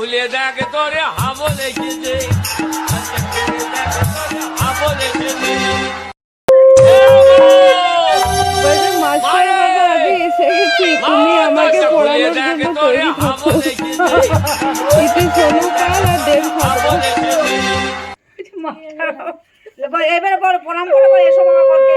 খুলে দেখ তোরে হাবো লেগেছে আচ্ছা খুলে দেখ তোরে হাবো লেগেছে বলছে মাস্টার বাবা আমি এসে গেছি। তুমি আমাকে পড়ানোর জন্য তৈরি করছ। ইতি সোনু আর দেব এবারে বড় প্রণাম করে বলে এসো বাবা করকে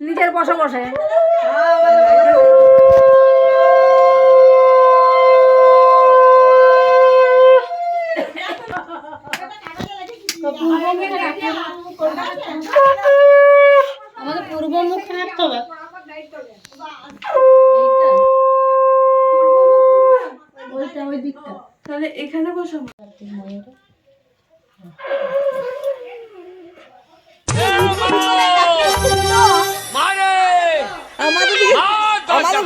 নিজের বসে বসে রাখতে হবে। ওইটা ওই দিকটা। তাহলে এখানে বসো। মারে! আমাদের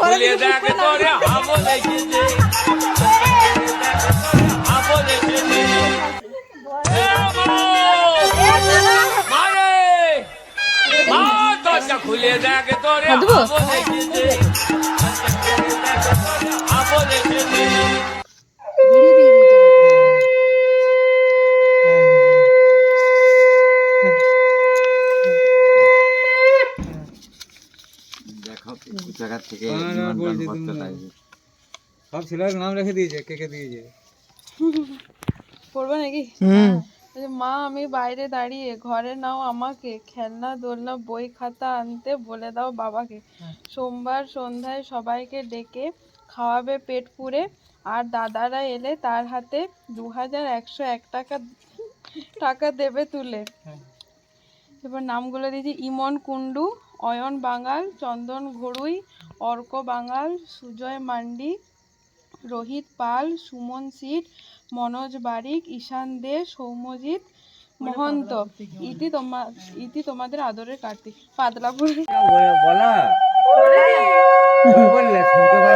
ঘরে দেখ। তোরে লেগেছে করতে তুমি। লাগবে। সব ছেলের নাম রেখে দিয়েছে কে কে দিয়েছে? পড়বে নাকি? বলছে, মা আমি বাইরে দাঁড়িয়ে ঘরে নাও আমাকে খেলনা দোলনা বই খাতা আনতে বলে দাও বাবাকে। সোমবার সন্ধ্যায় সবাইকে ডেকে খাওয়াবে পেট পুড়ে আর দাদারা এলে তার হাতে দু হাজার একশো এক টাকা টাকা দেবে তুলে। এবার নামগুলো দিয়েছি ইমন কুন্ডু অয়ন বাঙাল চন্দন ঘড়ুই অর্ক বাঙাল সুজয় মান্ডি রোহিত পাল সুমন সিট মনোজ বারিক ঈশান দে সৌম্যজিৎ মহন্ত। ইতি তোমা ইতি তোমাদের আদরের কার্তিক। পাতলাপুর বলা? বললে শুনতে পারবে